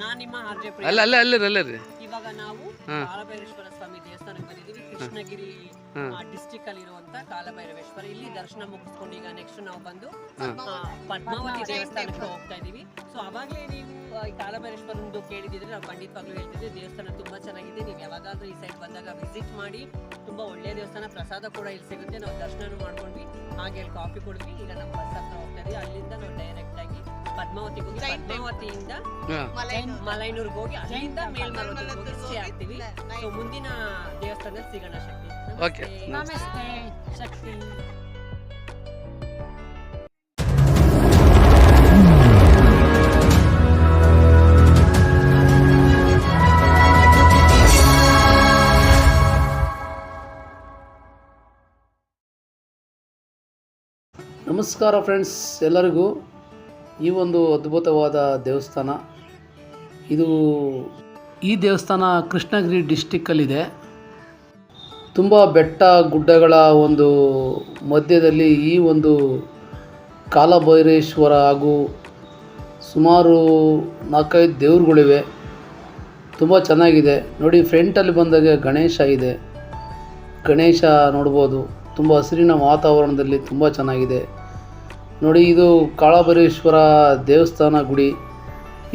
ನಾನ್ ನಿಮ್ಮ ಆರ್ಜೆ ಅಲ್ಲ ಅಲ್ಲ ಅಲ್ಲರಿ ಅಲ್ಲರಿ ಇವಾಗ ನಾವು. ಕಾಲಭೈರೇಶ್ವರ ಸ್ವಾಮಿ ದೇವಸ್ಥಾನಕ್ಕೆ ಬಂದಿದ್ದೀವಿ. ಕೃಷ್ಣಗಿರಿ ಆ ಡಿಸ್ಟಿಕ್ ಅಲ್ಲಿ ಇರುವಂತ ಕಾಲಭೈರವೇಶ್ವರ. ಇಲ್ಲಿ ದರ್ಶನ ಮುಗಿಸ್ಕೊಂಡು ಈಗ ನೆಕ್ಸ್ಟ್ ನಾವು ಬಂದು. ಆ, ಪದ್ಮಾವತಿ ದೇವಸ್ಥಾನಕ್ಕೆ ಹೋಗ್ತಾ ಇದೀವಿ ಸೊ ಅವಾಗಲೇ ನೀವು ಆ, ಈ ಕಾಲಭೈರೇಶ್ವರಂದು ಕೇಳಿದಿದ್ರೆ ನಾವು ಖಂಡಿತವಾಗ್ಲೂ ಹೇಳ್ತಿದ್ವಿ. ದೇವಸ್ಥಾನ ತುಂಬಾ ಚೆನ್ನಾಗಿದೆ. ನೀವು ಯಾವಾಗಾದ್ರೂ ಈ ಸೈಡ್ ಬಂದಾಗ ವಿಸಿಟ್ ಮಾಡಿ ತುಂಬಾ ಒಳ್ಳೆ ದೇವಸ್ಥಾನ ಪ್ರಸಾದ ಕೂಡ ಇಲ್ಲಿ ಸಿಗುತ್ತೆ. ನಾವು ದರ್ಶನ ಮಾಡ್ಕೊಂಡ್ವಿ. ಹಾಗೆ ಅಲ್ಲಿ ಕಾಫಿ ಕುಡಿದ್ವಿ. ಈಗ ನಮ್ಮ ಬಸ್ ಹತ್ರ ಹೋಗ್ತಾ ಇದೀವಿ ಅಲ್ಲಿಂದ ನಾವು ಡೈರೆಕ್ಟ್ ಆಗಿ ಪದ್ಮಾವತಿಗೆ ಹೋಗಿ ಪದ್ಮಾವತಿಯಿಂದ ಮಲೈನೂರ್ಗೆ ಹೋಗಿ ಅಲ್ಲಿಂದ ಸ್ಟೇ ಆಗ್ತೀವಿ. ಸೊ ಮುಂದಿನ ದೇವಸ್ಥಾನದಲ್ಲಿ ಸಿಗೋಣ ಶಕ್ತಿ. ಓಕೆ ನಮಸ್ತೆ. ಶಕ್ತಿ. ನಮಸ್ಕಾರ ಫ್ರೆಂಡ್ಸ್ ಎಲ್ಲರಿಗೂ ಈ ಒಂದು ಅದ್ಭುತವಾದ ದೇವಸ್ಥಾನ. ಇದು ಈ ದೇವಸ್ಥಾನ ಕೃಷ್ಣಗಿರಿ ಡಿಸ್ಟಿಕ್ಕಲ್ಲಿದೆ ತುಂಬ ಬೆಟ್ಟ ಗುಡ್ಡಗಳ ಒಂದು ಮಧ್ಯದಲ್ಲಿ ಈ ಒಂದು ಕಾಲಭೈರೇಶ್ವರ ಹಾಗೂ ಸುಮಾರು ನಾಲ್ಕೈದು ದೇವ್ರುಗಳಿವೆ. ತುಂಬ ಚೆನ್ನಾಗಿದೆ. ನೋಡಿ ಫ್ರಂಟಲ್ಲಿ ಬಂದಾಗ ಗಣೇಶ ಇದೆ. ಗಣೇಶ ನೋಡ್ಬೋದು. ತುಂಬ ಹಸಿರಿನ ವಾತಾವರಣದಲ್ಲಿ ತುಂಬ ಚೆನ್ನಾಗಿದೆ. ನೋಡಿ, ಇದು ಕಾಳಭೈರೇಶ್ವರ ದೇವಸ್ಥಾನ ಗುಡಿ.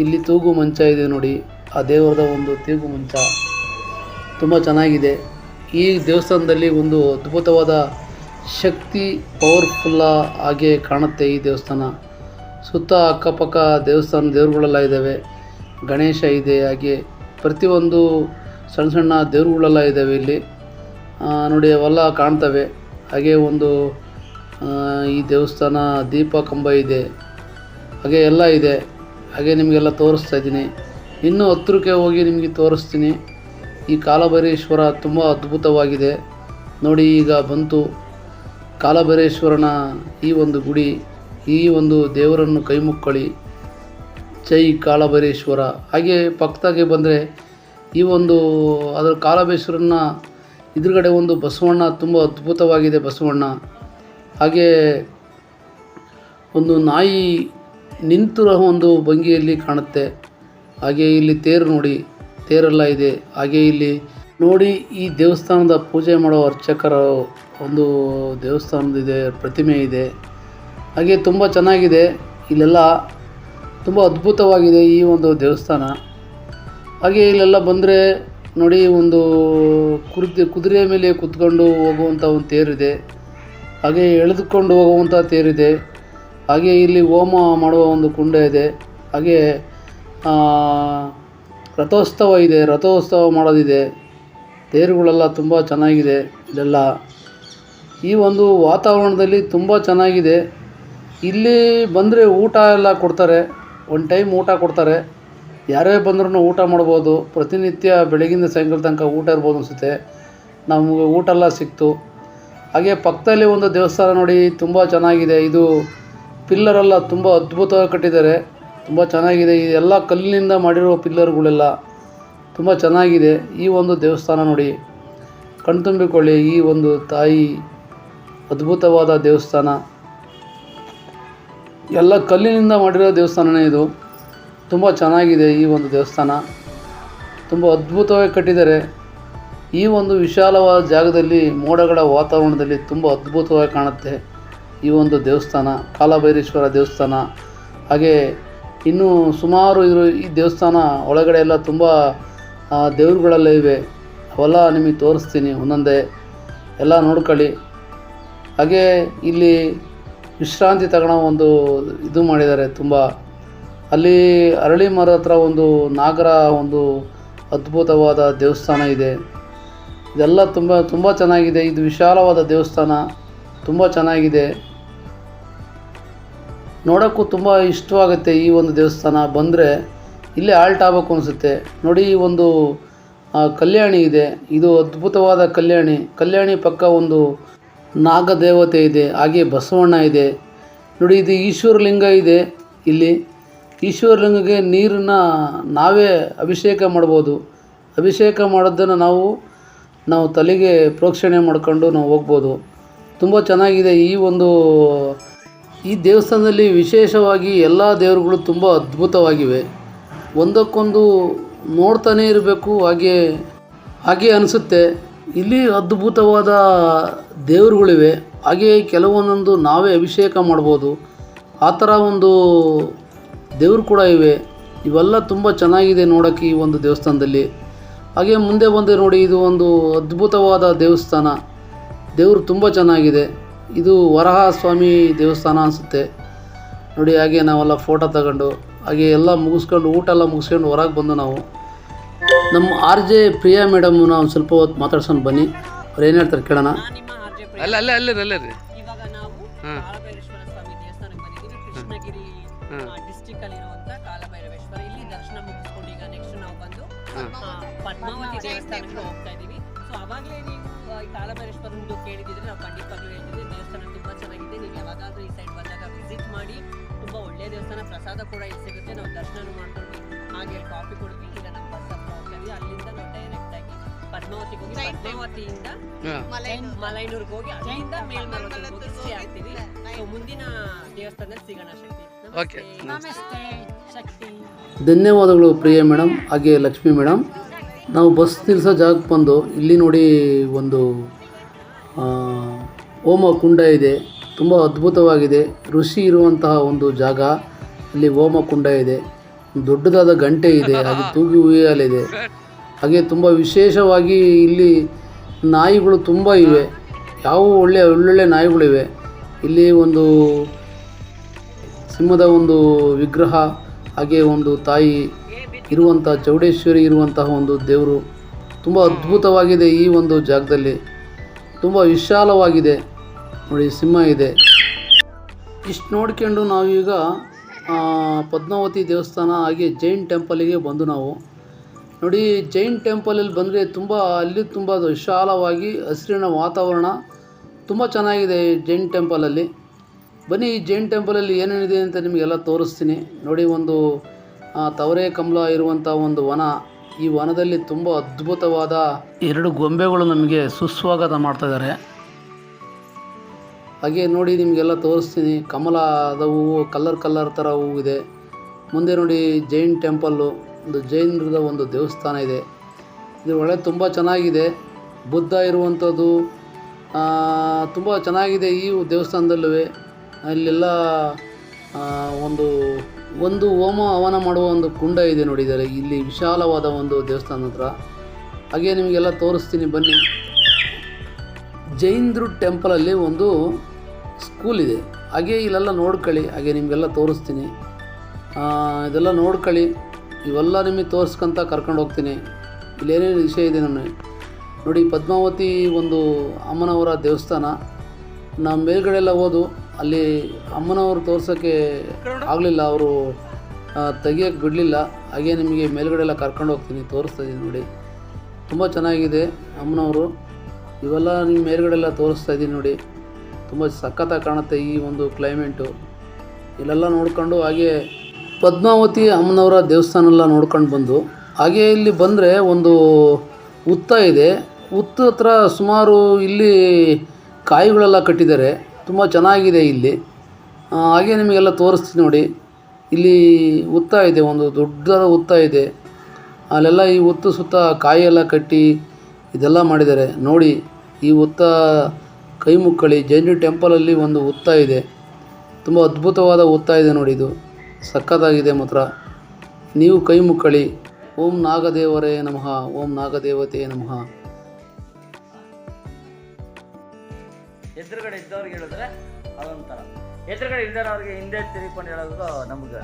ಇಲ್ಲಿ ತೂಗು ಮಂಚ ಇದೆ ನೋಡಿ. ಆ ದೇವರದ ಒಂದು ತೂಗು ಮಂಚ. ತುಂಬ ಚೆನ್ನಾಗಿದೆ. ಈ ದೇವಸ್ಥಾನದಲ್ಲಿ ಒಂದು ಅದ್ಭುತವಾದ ಶಕ್ತಿ ಪವರ್ಫುಲ್ಲ ಹಾಗೆ ಕಾಣುತ್ತೆ ಈ ದೇವಸ್ಥಾನ. ಸುತ್ತ ಅಕ್ಕಪಕ್ಕ ದೇವಸ್ಥಾನ ದೇವರುಗಳೆಲ್ಲ ಇದ್ದಾವೆ. ಗಣೇಶ ಇದೆ, ಹಾಗೆ ಪ್ರತಿಯೊಂದು ಸಣ್ಣ ಸಣ್ಣ ದೇವರುಗಳೆಲ್ಲ ಇದ್ದಾವೆ ಇಲ್ಲಿ. ನೋಡಿ, ಅವೆಲ್ಲ ಕಾಣ್ತವೆ. ಹಾಗೆ ಒಂದು ಈ ದೇವಸ್ಥಾನ ದೀಪ ಕಂಬ ಇದೆ. ಹಾಗೆ ಎಲ್ಲ ಇದೆ. ಹಾಗೆ ನಿಮಗೆಲ್ಲ ತೋರಿಸ್ತಾ ಇದ್ದೀನಿ. ಇನ್ನೂ ಹತ್ತಿರಕ್ಕೆ ಹೋಗಿ ನಿಮಗೆ ತೋರಿಸ್ತೀನಿ. ಈ ಕಾಲಭೈರೇಶ್ವರ ತುಂಬ ಅದ್ಭುತವಾಗಿದೆ. ನೋಡಿ, ಈಗ ಬಂತು ಕಾಲಭೈರೇಶ್ವರನ ಈ ಒಂದು ಗುಡಿ, ಈ ಒಂದು ದೇವರನ್ನು ಕೈಮುಕ್ಕಳಿ. ಜೈ ಕಾಲಭೈರೇಶ್ವರ. ಹಾಗೆ ಪಕ್ಕದಾಗೆ ಬಂದರೆ ಈ ಒಂದು, ಅದರ ಕಾಲಭೈರೇಶ್ವರನ ಎದುರುಗಡೆ ಒಂದು ಬಸವಣ್ಣ, ತುಂಬ ಅದ್ಭುತವಾಗಿದೆ ಬಸವಣ್ಣ. ಹಾಗೆ ಒಂದು ನಾಯಿ ನಿಂತಿರೋ ಒಂದು ಭಂಗಿಯಲ್ಲಿ ಕಾಣುತ್ತೆ. ಹಾಗೆ ಇಲ್ಲಿ ತೇರು ನೋಡಿ, ತೇರೆಲ್ಲ ಇದೆ. ಹಾಗೆ ಇಲ್ಲಿ ನೋಡಿ ಈ ದೇವಸ್ಥಾನದ ಪೂಜೆ ಮಾಡೋ ಅರ್ಚಕರ ಒಂದು ದೇವಸ್ಥಾನದಿದೆ, ಪ್ರತಿಮೆ ಇದೆ. ಹಾಗೆ ತುಂಬ ಚೆನ್ನಾಗಿದೆ. ಇಲ್ಲೆಲ್ಲ ತುಂಬ ಅದ್ಭುತವಾಗಿದೆ ಈ ಒಂದು ದೇವಸ್ಥಾನ. ಹಾಗೆ ಇಲ್ಲೆಲ್ಲ ಬಂದರೆ ನೋಡಿ ಒಂದು ಕುರ್ತಿ ಕುದುರೆ ಮೇಲೆ ಕುತ್ಕೊಂಡು ಹೋಗುವಂಥ ಒಂದು ತೇರಿದೆ. ಹಾಗೆ ಎಳೆದುಕೊಂಡು ಹೋಗುವಂಥ ತೇರಿದೆ ಹಾಗೆ ಇಲ್ಲಿ ಹೋಮ ಮಾಡುವ ಒಂದು ಕುಂಡ ಇದೆ. ಹಾಗೆ ರಥೋತ್ಸವ ಇದೆ. ರಥೋತ್ಸವ ಮಾಡೋದಿದೆ. ತೇರುಗಳೆಲ್ಲ ತುಂಬ ಚೆನ್ನಾಗಿದೆ ಇಲ್ಲೆಲ್ಲ ಈ ಒಂದು ವಾತಾವರಣದಲ್ಲಿ ತುಂಬ ಚೆನ್ನಾಗಿದೆ. ಇಲ್ಲಿ ಬಂದರೆ ಊಟ ಎಲ್ಲ ಕೊಡ್ತಾರೆ. ಒನ್ ಟೈಮ್ ಊಟ ಕೊಡ್ತಾರೆ. ಯಾರೇ ಬಂದ್ರೂ ಊಟ ಮಾಡ್ಬೋದು. ಪ್ರತಿನಿತ್ಯ ಬೆಳಗಿಂದ ಸಾಯಂಕಾಲ ತನಕ ಊಟ ಇರ್ಬೋದು ಅನಿಸುತ್ತೆ. ನಮಗೆ ಊಟ ಎಲ್ಲ ಸಿಕ್ತು. ಹಾಗೆ ಪಕ್ಕದಲ್ಲಿ ಒಂದು ದೇವಸ್ಥಾನ ನೋಡಿ, ತುಂಬ ಚೆನ್ನಾಗಿದೆ. ಇದು ಪಿಲ್ಲರೆಲ್ಲ ತುಂಬ ಅದ್ಭುತವಾಗಿ ಕಟ್ಟಿದ್ದಾರೆ. ತುಂಬ ಚೆನ್ನಾಗಿದೆ. ಇದೆಲ್ಲ ಕಲ್ಲಿನಿಂದ ಮಾಡಿರೋ ಪಿಲ್ಲರ್ಗಳೆಲ್ಲ ತುಂಬ ಚೆನ್ನಾಗಿದೆ. ಈ ಒಂದು ದೇವಸ್ಥಾನ ನೋಡಿ ಕಣ್ತುಂಬಿಕೊಳ್ಳಿ ಈ ಒಂದು ತಾಯಿ ಅದ್ಭುತವಾದ ದೇವಸ್ಥಾನ. ಎಲ್ಲ ಕಲ್ಲಿನಿಂದ ಮಾಡಿರೋ ದೇವಸ್ಥಾನನೇ ಇದು. ತುಂಬ ಚೆನ್ನಾಗಿದೆ ಈ ಒಂದು ದೇವಸ್ಥಾನ. ತುಂಬ ಅದ್ಭುತವಾಗಿ ಕಟ್ಟಿದ್ದಾರೆ. ಈ ಒಂದು ವಿಶಾಲವಾದ ಜಾಗದಲ್ಲಿ ಮೋಡಗಳ ವಾತಾವರಣದಲ್ಲಿ ತುಂಬ ಅದ್ಭುತವಾಗಿ ಕಾಣುತ್ತೆ. ಈ ಒಂದು ದೇವಸ್ಥಾನ, ಕಾಲಭೈರೇಶ್ವರ ದೇವಸ್ಥಾನ, ಹಾಗೆ ಇನ್ನೂ ಸುಮಾರು ಇರು ಈ ದೇವಸ್ಥಾನ ಒಳಗಡೆ ಎಲ್ಲ ತುಂಬ ದೇವರುಗಳೆಲ್ಲ ಇವೆ. ಅವೆಲ್ಲ ನಿಮಗೆ ತೋರಿಸ್ತೀನಿ ಒಂದೊಂದೇ. ಎಲ್ಲ ನೋಡ್ಕೊಳ್ಳಿ. ಹಾಗೆ ಇಲ್ಲಿ ವಿಶ್ರಾಂತಿ ತಗೊಳ್ಳೋ ಒಂದು ಇದು ಮಾಡಿದ್ದಾರೆ ತುಂಬ. ಅಲ್ಲಿ ಅರಳಿ ಮರ ಹತ್ರ ಒಂದು ನಾಗರ ಒಂದು ಅದ್ಭುತವಾದ ದೇವಸ್ಥಾನ ಇದೆ. ಇದೆಲ್ಲ ತುಂಬ ತುಂಬ ಚೆನ್ನಾಗಿದೆ. ಇದು ವಿಶಾಲವಾದ ದೇವಸ್ಥಾನ. ತುಂಬ ಚೆನ್ನಾಗಿದೆ. ನೋಡೋಕ್ಕೂ ತುಂಬ ಇಷ್ಟವಾಗುತ್ತೆ ಈ ಒಂದು ದೇವಸ್ಥಾನ. ಬಂದರೆ ಇಲ್ಲೇ ಆಲ್ಟ್ ಆಗಬೇಕು ಅನಿಸುತ್ತೆ. ನೋಡಿ, ಈ ಒಂದು ಕಲ್ಯಾಣಿ ಇದೆ. ಇದು ಅದ್ಭುತವಾದ ಕಲ್ಯಾಣಿ. ಕಲ್ಯಾಣಿ ಪಕ್ಕ ಒಂದು ನಾಗದೇವತೆ ಇದೆ. ಹಾಗೆ ಬಸವಣ್ಣ ಇದೆ. ನೋಡಿ, ಇದು ಈಶ್ವರಲಿಂಗ ಇದೆ ಇಲ್ಲಿ. ಈಶ್ವರಲಿಂಗಕ್ಕೆ ನೀರನ್ನು ನಾವೇ ಅಭಿಷೇಕ ಮಾಡ್ಬೋದು. ಅಭಿಷೇಕ ಮಾಡೋದನ್ನು ನಾವು ನಾವು ತಲೆಗೆ ಪ್ರೋಕ್ಷಣೆ ಮಾಡ್ಕೊಂಡು ನಾವು ಹೋಗ್ಬೋದು. ತುಂಬ ಚೆನ್ನಾಗಿದೆ ಈ ಒಂದು, ಈ ದೇವಸ್ಥಾನದಲ್ಲಿ ವಿಶೇಷವಾಗಿ ಎಲ್ಲ ದೇವರುಗಳು ತುಂಬ ಅದ್ಭುತವಾಗಿವೆ. ಒಂದಕ್ಕೊಂದು ನೋಡ್ತಾನೇ ಇರಬೇಕು, ಹಾಗೆ ಹಾಗೆ ಅನಿಸುತ್ತೆ. ಇಲ್ಲಿ ಅದ್ಭುತವಾದ ದೇವರುಗಳಿವೆ. ಹಾಗೆ ಕೆಲವೊಂದೊಂದು ನಾವೇ ಅಭಿಷೇಕ ಮಾಡ್ಬೋದು. ಆ ಥರ ಒಂದು ದೇವರು ಕೂಡ ಇವೆ. ಇವೆಲ್ಲ ತುಂಬ ಚೆನ್ನಾಗಿದೆ ನೋಡೋಕ್ಕೆ ಈ ಒಂದು ದೇವಸ್ಥಾನದಲ್ಲಿ. ಹಾಗೆ ಮುಂದೆ ಬಂದು ನೋಡಿ ಇದು ಒಂದು ಅದ್ಭುತವಾದ ದೇವಸ್ಥಾನ. ದೇವರು ತುಂಬ ಚೆನ್ನಾಗಿದೆ. ಇದು ವರಹ ಸ್ವಾಮಿ ದೇವಸ್ಥಾನ ಅನಿಸುತ್ತೆ. ನೋಡಿ ಹಾಗೆ ನಾವೆಲ್ಲ ಫೋಟೋ ತಗೊಂಡು ಹಾಗೆ ಎಲ್ಲ ಮುಗಿಸ್ಕೊಂಡು ಊಟ ಎಲ್ಲ ಮುಗಿಸ್ಕೊಂಡು ಹೊರಗೆ ಬಂದು ನಾವು. ನಮ್ಮ ಆರ್ ಜೆ ಪ್ರಿಯಾ ಮೇಡಮ್ ನಾವು ಸ್ವಲ್ಪ ಹೊತ್ತು ಮಾತಾಡ್ಸೋಣ ಬನ್ನಿ. ಅವ್ರು ಏನು ಹೇಳ್ತಾರೆ ಕೇಳೋಣ. ಅಲ್ಲ ಅಲ್ಲ ಅಲ್ಲ ಅಲ್ಲ ರೀ ಇವಾಗ ನಾವು. ಕಾಲಭೈರೇಶ್ವರ ಸ್ವಾಮಿ ದೇವಸ್ಥಾನಕ್ಕೆ ಬಂದಿದ್ದೀವಿ. ಕೃಷ್ಣಗಿರಿ. ಡಿಸ್ಟಿಕ್ ಅಲ್ಲಿ ಇರುವಂತ ಕಾಲಭೈರವೇಶ್ವರ. ಇಲ್ಲಿ ದರ್ಶನ ಮುಗಿಸ್ಕೊಂಡು ಈಗ ನೆಕ್ಸ್ಟ್ ನಾವು ಬಂದು ಪದ್ಮಾವತಿ ದೇವಸ್ಥಾನಕ್ಕೆ ಹೋಗ್ತಾ ಇದೀವಿ. ಸೊ ಅವಾಗಲೇ ನೀವು ಈ ಕಾಲಭೈರೇಶ್ವರಂದು ಕೇಳಿದಿದ್ರೆ ನಾವು ಖಂಡಿತವಾಗ್ಲೂ ಹೇಳ್ತಿದ್ವಿ ದೇವಸ್ಥಾನ ತುಂಬಾ ಚೆನ್ನಾಗಿದೆ. ನೀವು ಯಾವಾಗಾದ್ರೂ ಈ ಸೈಡ್ ಬಂದಾಗ ವಿಸಿಟ್ ಮಾಡಿ ತುಂಬಾ ಒಳ್ಳೆ ದೇವಸ್ಥಾನ ಪ್ರಸಾದ ಕೂಡ ಇಲ್ಲಿ ಸಿಗುತ್ತೆ. ನಾವು ದರ್ಶನ ಮಾಡ್ಕೊಂಡ್ವಿ ಹಾಗೆ ಕಾಫಿ ಕುಡಿದ್ವಿ ಈಗ ನಮ್ಮ ಬಸ್ ಹತ್ರ ಹೋಗ್ತಾ ಇದೀವಿ ಅಲ್ಲಿಂದ ನಾವು ಡೈರೆಕ್ಟ್ ಆಗಿ ಪದ್ಮಾವತಿಗೆ ಹೋಗಿ ಪದ್ಮಾವತಿಯಿಂದ ಮಲೈನೂರ್ಗೆ ಹೋಗಿ ಅಲ್ಲಿಂದ ಸ್ಟೇ ಆಗ್ತೀವಿ. ಸೊ ಮುಂದಿನ ದೇವಸ್ಥಾನದಲ್ಲಿ ಸಿಗೋಣ ಶಕ್ತಿ. ನಮಸ್ತೆ. ಶಕ್ತಿ. ಧನ್ಯವಾದಗಳು ಪ್ರಿಯ ಮೇಡಮ್ ಹಾಗೆ ಲಕ್ಷ್ಮಿ ಮೇಡಮ್. ನಾವು ಬಸ್ ನಿಲ್ಲಿಸೋ ಜಾಗಕ್ಕೆ ಬಂದು, ಇಲ್ಲಿ ನೋಡಿ ಒಂದು ಓಮ ಕುಂಡ ಇದೆ. ತುಂಬ ಅದ್ಭುತವಾಗಿದೆ. ಋಷಿ ಇರುವಂತಹ ಒಂದು ಜಾಗ. ಇಲ್ಲಿ ಓಮ ಕುಂಡ ಇದೆ. ದೊಡ್ಡದಾದ ಗಂಟೆ ಇದೆ. ಹಾಗೆ ತೂಗಿ ಉಯ್ಯಾಲಿದೆ. ಹಾಗೆ ತುಂಬ ವಿಶೇಷವಾಗಿ ಇಲ್ಲಿ ನಾಯಿಗಳು ತುಂಬ ಇವೆ. ಯಾವ ಒಳ್ಳೆಯ ಒಳ್ಳೊಳ್ಳೆ ನಾಯಿಗಳಿವೆ. ಇಲ್ಲಿ ಒಂದು ಸಿಂಹದ ಒಂದು ವಿಗ್ರಹ, ಹಾಗೆ ಒಂದು ತಾಯಿ ಇರುವಂಥ ಚೌಡೇಶ್ವರಿ ಇರುವಂತಹ ಒಂದು ದೇವರು ತುಂಬ ಅದ್ಭುತವಾಗಿದೆ ಈ ಒಂದು ಜಾಗದಲ್ಲಿ. ತುಂಬ ವಿಶಾಲವಾಗಿದೆ. ನೋಡಿ, ಸಿಂಹ ಇದೆ. ಇಷ್ಟು ನೋಡ್ಕೊಂಡು ನಾವೀಗ ಪದ್ಮಾವತಿ ದೇವಸ್ಥಾನ ಹಾಗೆ ಜೈನ್ ಟೆಂಪಲಿಗೆ ಬಂದು ನಾವು. ನೋಡಿ, ಜೈನ್ ಟೆಂಪಲಲ್ಲಿ ಬಂದರೆ ತುಂಬ, ಅಲ್ಲಿ ತುಂಬ ವಿಶಾಲವಾಗಿ ಹಸಿರಿನ ವಾತಾವರಣ ತುಂಬ ಚೆನ್ನಾಗಿದೆ ಈ ಜೈನ್ ಟೆಂಪಲಲ್ಲಿ ಬನ್ನಿ, ಈ ಜೈನ್ ಟೆಂಪಲಲ್ಲಿ ಏನೇನಿದೆ ಅಂತ ನಿಮಗೆಲ್ಲ ತೋರಿಸ್ತೀನಿ. ನೋಡಿ, ಒಂದು ತವರೆ ಕಮಲ ಇರುವಂಥ ಒಂದು ವನ ಈ ವನದಲ್ಲಿ ತುಂಬ ಅದ್ಭುತವಾದ ಎರಡು ಗೊಂಬೆಗಳು ನಮಗೆ ಸುಸ್ವಾಗತ ಮಾಡ್ತಾ ಇದ್ದಾರೆ ಹಾಗೆ ನೋಡಿ ನಿಮಗೆಲ್ಲ ತೋರಿಸ್ತೀನಿ ಕಮಲದ ಹೂವು ಕಲ್ಲರ್ ಕಲ್ಲರ್ ಥರ ಹೂವು ಇದೆ. ಮುಂದೆ ನೋಡಿ ಜೈನ್ ಟೆಂಪಲ್ಲು, ಒಂದು ಜೈನರದ ಒಂದು ದೇವಸ್ಥಾನ ಇದೆ. ಇದು ಒಳ್ಳೆ ತುಂಬ ಚೆನ್ನಾಗಿದೆ. ಬುದ್ಧ ಇರುವಂಥದ್ದು ತುಂಬ ಚೆನ್ನಾಗಿದೆ ಈ ದೇವಸ್ಥಾನದಲ್ಲೂ. ಅಲ್ಲೆಲ್ಲ ಒಂದು ಒಂದು ಹೋಮ ಹವನ ಮಾಡುವ ಒಂದು ಕುಂಡ ಇದೆ ನೋಡಿದರೆ, ಇಲ್ಲಿ ವಿಶಾಲವಾದ ಒಂದು ದೇವಸ್ಥಾನ ಹತ್ರ. ಹಾಗೆ ನಿಮಗೆಲ್ಲ ತೋರಿಸ್ತೀನಿ, ಬನ್ನಿ. ಜೈಂದ್ರು ಟೆಂಪಲಲ್ಲಿ ಒಂದು ಸ್ಕೂಲ್ ಇದೆ. ಹಾಗೆ ಇಲ್ಲೆಲ್ಲ ನೋಡ್ಕೊಳ್ಳಿ, ಹಾಗೆ ನಿಮಗೆಲ್ಲ ತೋರಿಸ್ತೀನಿ. ಇದೆಲ್ಲ ನೋಡ್ಕೊಳ್ಳಿ. ಇವೆಲ್ಲ ನಿಮಗೆ ತೋರಿಸ್ಕೊಂತ ಕರ್ಕೊಂಡು ಹೋಗ್ತೀನಿ. ಇಲ್ಲೇನೇನು ವಿಷಯ ಇದೆ ನಮಗೆ? ನೋಡಿ, ಪದ್ಮಾವತಿ ಒಂದು ಅಮ್ಮನವರ ದೇವಸ್ಥಾನ. ನಾವು ಮೇಲ್ಗಡೆ ಎಲ್ಲ ಹೋದು. ಅಲ್ಲಿ ಅಮ್ಮನವರು ತೋರ್ಸೋಕ್ಕೆ ಆಗಲಿಲ್ಲ, ಅವರು ತೆಗಿಯೋಕ್ಕೆ ಬಿಡಲಿಲ್ಲ. ಹಾಗೆ ನಿಮಗೆ ಮೇಲ್ಗಡೆ ಎಲ್ಲ ಕರ್ಕೊಂಡು ಹೋಗ್ತೀನಿ, ತೋರಿಸ್ತಾ ಇದ್ದೀನಿ ನೋಡಿ. ತುಂಬ ಚೆನ್ನಾಗಿದೆ ಅಮ್ಮನವರು. ಇವೆಲ್ಲ ನಿಮ್ಮ ಮೇಲುಗಡೆ ಎಲ್ಲ ತೋರಿಸ್ತಾ ಇದ್ದೀನಿ ನೋಡಿ. ತುಂಬ ಸಖತ್ತಾಗಿ ಕಾಣುತ್ತೆ ಈ ಒಂದು ಕ್ಲೈಮೇಟು ಇಲ್ಲೆಲ್ಲ ನೋಡ್ಕೊಂಡು ಹಾಗೆ ಪದ್ಮಾವತಿ ಅಮ್ಮನವರ ದೇವಸ್ಥಾನ ಎಲ್ಲ ನೋಡ್ಕೊಂಡು ಬಂದು, ಹಾಗೆ ಇಲ್ಲಿ ಬಂದರೆ ಒಂದು ಹುತ್ತ ಇದೆ. ಹುತ್ತ ಹತ್ರ ಸುಮಾರು ಇಲ್ಲಿ ಕಾಯಿಗಳೆಲ್ಲ ಕಟ್ಟಿದ್ದಾರೆ. ತುಂಬ ಚೆನ್ನಾಗಿದೆ ಇಲ್ಲಿ. ಹಾಗೆ ನಿಮಗೆಲ್ಲ ತೋರಿಸ್ತೀನಿ ನೋಡಿ. ಇಲ್ಲಿ ಹುತ್ತ ಇದೆ, ಒಂದು ದೊಡ್ಡದಾದ ಹುತ್ತ ಇದೆ. ಅಲ್ಲೆಲ್ಲ ಈ ಹುತ್ತು ಸುತ್ತ ಕಾಯಿಯೆಲ್ಲ ಕಟ್ಟಿ ಇದೆಲ್ಲ ಮಾಡಿದ್ದಾರೆ. ನೋಡಿ, ಈ ಹುತ್ತ ಕೈ ಮುಕ್ಕಳಿ ಜೈನ ಟೆಂಪಲಲ್ಲಿ ಒಂದು ಹುತ್ತ ಇದೆ. ತುಂಬ ಅದ್ಭುತವಾದ ಹುತ್ತ ಇದೆ ನೋಡಿ ಇದು. ಸಖತ್ತಾಗಿದೆ ಮಾತ್ರ. ನೀವು ಕೈ ಮುಕ್ಕಳಿ ಓಂ ನಾಗದೇವರೇ ನಮಃ, ಓಂ ನಾಗದೇವತೆ ನಮಃ. ಎದುರುಗಡೆ ಇದ್ದವ್ರಿಗೆ ಹೇಳಿದ್ರೆ ಅದೊಂಥರ. ಎದುರುಗಡೆ ಇಲ್ದಿರೋರಿಗೆ ಹಿಂದೆ ತಿರುಗಿಕೊಂಡು ಹೇಳೋದು ನಮ್ಗೆ.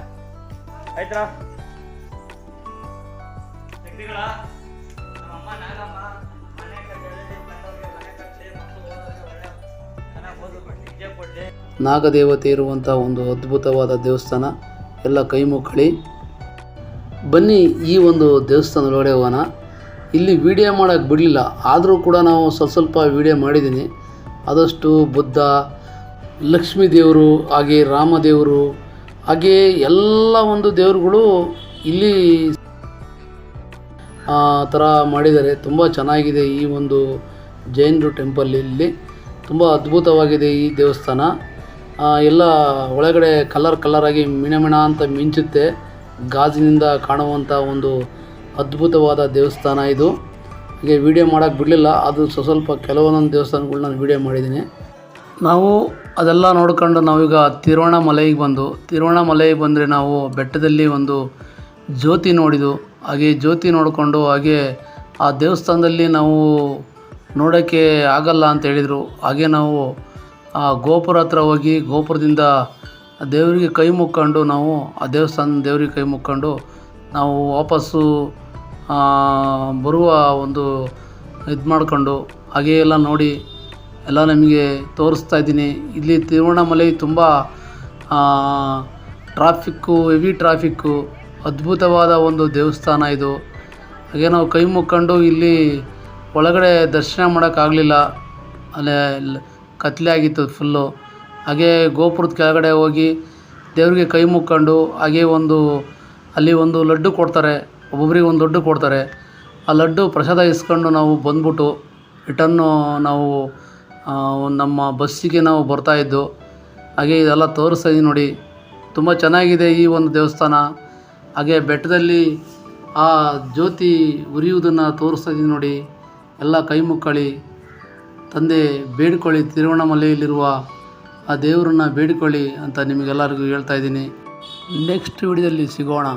ಆಯ್ತಾ? ನಾಗದೇವತೆ ಇರುವಂಥ ಒಂದು ಅದ್ಭುತವಾದ ದೇವಸ್ಥಾನ. ಎಲ್ಲ ಕೈ ಮುಕ್ಕಳಿ ಬನ್ನಿ ಈ ಒಂದು ದೇವಸ್ಥಾನ ಒಳಗಡೆ ಹೋಗೋಣ. ಇಲ್ಲಿ ವಿಡಿಯೋ ಮಾಡೋಕ್ಕೆ ಬಿಡಲಿಲ್ಲ. ಆದರೂ ಕೂಡ ನಾವು ಸ್ವಲ್ಪ ಸ್ವಲ್ಪ ವಿಡಿಯೋ ಮಾಡಿದ್ದೀನಿ. ಆದಷ್ಟು ಬುದ್ಧ ಲಕ್ಷ್ಮೀ ದೇವರು ಹಾಗೆ ರಾಮದೇವರು, ಹಾಗೆ ಎಲ್ಲ ಒಂದು ದೇವರುಗಳು ಇಲ್ಲಿ ಆ, ಥರ ಮಾಡಿದ್ದಾರೆ. ತುಂಬ ಚೆನ್ನಾಗಿದೆ ಈ ಒಂದು ಜೈನರು ಟೆಂಪಲ್ ಇಲ್ಲಿ. ತುಂಬ ಅದ್ಭುತವಾಗಿದೆ ಈ ದೇವಸ್ಥಾನ. ಎಲ್ಲ ಒಳಗಡೆ ಕಲರ್ ಕಲರಾಗಿ ಮಿಣ ಮಿಣ ಅಂತ ಮಿಂಚುತ್ತೆ. ಗಾಜಿನಿಂದ ಕಾಣುವಂಥ ಒಂದು ಅದ್ಭುತವಾದ ದೇವಸ್ಥಾನ ಇದು. ಹಾಗೆ ವಿಡಿಯೋ ಮಾಡೋಕ್ಕೆ ಬಿಡಲಿಲ್ಲ. ಅದು ಸ್ವ- ಸ್ವಲ್ಪ ಕೆಲವೊಂದೊಂದು ದೇವಸ್ಥಾನಗಳು ನಾನು ವೀಡಿಯೋ ಮಾಡಿದ್ದೀನಿ. ನಾವು ಅದೆಲ್ಲ ನೋಡ್ಕೊಂಡು ನಾವೀಗ ತಿರುವಣ್ಣಾಮಲೈಗೆ ಬಂದು ತಿರುವಣ್ಣಾಮಲೈಗೆ ಬಂದರೆ ನಾವು ಬೆಟ್ಟದಲ್ಲಿ ಒಂದು ಜ್ಯೋತಿ ನೋಡಿದ್ದು. ಹಾಗೆ ಜ್ಯೋತಿ ನೋಡಿಕೊಂಡು ಹಾಗೆ ಆ ದೇವಸ್ಥಾನದಲ್ಲಿ ನಾವು ನೋಡೋಕ್ಕೆ ಆಗಲ್ಲ ಅಂತ ಹೇಳಿದರು. ಹಾಗೆ ನಾವು ಆ ಗೋಪುರ ಹತ್ರ ಹೋಗಿ ಗೋಪುರದಿಂದ ದೇವರಿಗೆ ಕೈ ಮುಕ್ಕೊಂಡು ನಾವು, ಆ ದೇವಸ್ಥಾನ ದೇವರಿಗೆ ಕೈ ಮುಕ್ಕೊಂಡು ನಾವು ವಾಪಸ್ಸು ಬರುವ ಒಂದು ಇದು ಮಾಡಿಕೊಂಡು ಹಾಗೆ ಎಲ್ಲ ನೋಡಿ ಎಲ್ಲ ನಿಮಗೆ ತೋರಿಸ್ತಾ ಇದ್ದೀನಿ. ಇಲ್ಲಿ ತಿರುವಣ್ಣಾಮಲೈ ತುಂಬ ಟ್ರಾಫಿಕ್ಕು ಹೆವಿ ಟ್ರಾಫಿಕ್ಕು ಅದ್ಭುತವಾದ ಒಂದು ದೇವಸ್ಥಾನ ಇದು. ಹಾಗೆ ನಾವು ಕೈ ಮುಕ್ಕೊಂಡು ಇಲ್ಲಿ ಒಳಗಡೆ ದರ್ಶನ ಮಾಡೋಕ್ಕಾಗಲಿಲ್ಲ ಅಲ್ಲೇ ಕತ್ಲೆ ಆಗಿತ್ತು ಫುಲ್ಲು ಹಾಗೇ ಗೋಪುರದ ಕೆಳಗಡೆ ಹೋಗಿ ದೇವರಿಗೆ ಕೈ ಮುಕ್ಕೊಂಡು ಹಾಗೇ ಒಂದು, ಅಲ್ಲಿ ಒಂದು ಲಡ್ಡು ಕೊಡ್ತಾರೆ. ಒಬ್ಬೊಬ್ರಿಗೆ ಒಂದು ಲಡ್ಡು ಕೊಡ್ತಾರೆ. ಆ ಲಡ್ಡು ಪ್ರಸಾದ ಇಸ್ಕೊಂಡು ನಾವು ಬಂದ್ಬಿಟ್ಟು ರಿಟನ್ನು ನಾವು ನಮ್ಮ ಬಸ್ಸಿಗೆ ನಾವು ಬರ್ತಾಯಿದ್ದು ಹಾಗೆ ಇದೆಲ್ಲ ತೋರಿಸ್ತಾ ನೋಡಿ. ತುಂಬ ಚೆನ್ನಾಗಿದೆ ಈ ಒಂದು ದೇವಸ್ಥಾನ. ಹಾಗೆ ಬೆಟ್ಟದಲ್ಲಿ ಆ ಜ್ಯೋತಿ ಉರಿಯುವುದನ್ನು ತೋರಿಸ್ತಾ ನೋಡಿ. ಎಲ್ಲ ಕೈ ಮುಕ್ಕಳಿ, ತಂದೆ ಬೇಡ್ಕೊಳ್ಳಿ ತಿರುವಣ್ಣಾಮಲೆಯಲ್ಲಿರುವ ಆ ದೇವರನ್ನ ಬೇಡಿಕೊಳ್ಳಿ ಅಂತ ನಿಮಗೆಲ್ಲರಿಗೂ ಹೇಳ್ತಾ ಇದ್ದೀನಿ. ನೆಕ್ಸ್ಟ್ ವಿಡಿಯೋದಲ್ಲಿ ಸಿಗೋಣ.